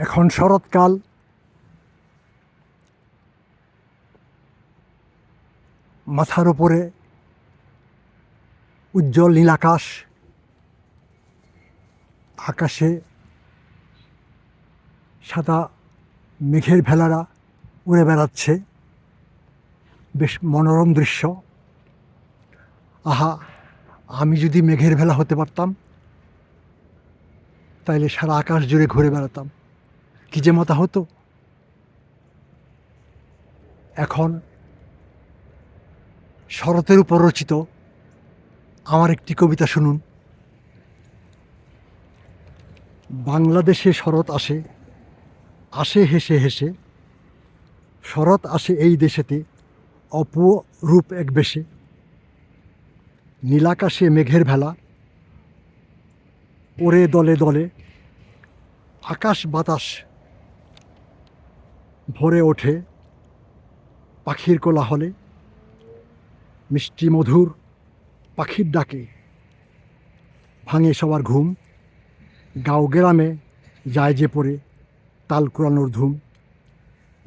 এখন শরৎকাল। মাথার উপরে উজ্জ্বল নীল আকাশ। আকাশে সাদা মেঘের ভেলারা উড়ে বেড়াচ্ছে। বেশ মনোরম দৃশ্য। আহা, আমি যদি মেঘের ভেলা হতে পারতাম, তাইলে সারা আকাশ জুড়ে ঘুরে বেড়াতাম। কি যে মতা হতো? এখন শরতের উপর রচিত আমার একটি কবিতা শুনুন। বাংলাদেশে শরৎ আসে আসে হেসে হেসে। শরৎ আসে এই দেশেতে অপরূপ এক বেশে। নীলাকাশে মেঘের ভেলা, ওরে দলে দলে আকাশ বাতাস ভরে ওঠে পাখির কোলাহলে। মিষ্টি মধুর পাখির ডাকে। ভাঙে সবার ঘুম। গাঁও গ্রামে যায় যে পড়ে তাল কুড়ানোর ধুম।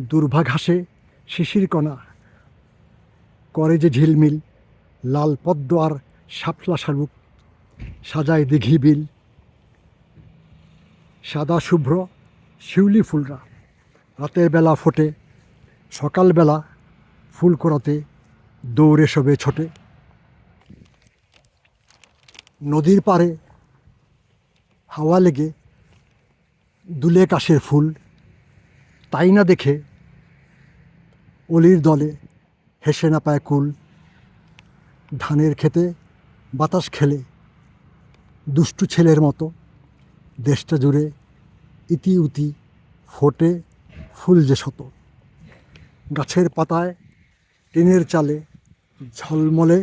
দুর্ভা ঘাসে শিশির কণা। করে যে ঝিলমিল, লাল পদ্ম আর শাপলা শালুক। সাজায় দিঘি বিল। সাদা শুভ্র শিউলি ফুলরা। রাতের বেলা ফোটে সকালবেলা ফুল করাতে, দৌড়ে সবে ছোটে। নদীর পাড়ে হাওয়া লেগে দুলে কাশের ফুল, তাই না দেখে অলির দলে হেসে না পায় কুল। ধানের খেতে বাতাস খেলে দুষ্টু ছেলের মতো, দেশটা জুড়ে ইতি উতি ফোটে ফুল যে শত, গাছের পাতায়, টিনের চালে, ঝলমলে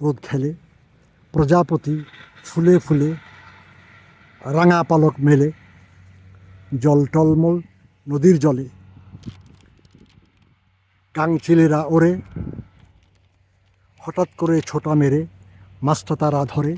রোদ খেলে, প্রজাপতি ফুলে ফুলে, রাঙা পালক মেলে, জল টলমল নদীর জলে কাংচিলেরা ওরে হঠাৎ করে ছোটা মেরে, মাছটা তারা ধরে।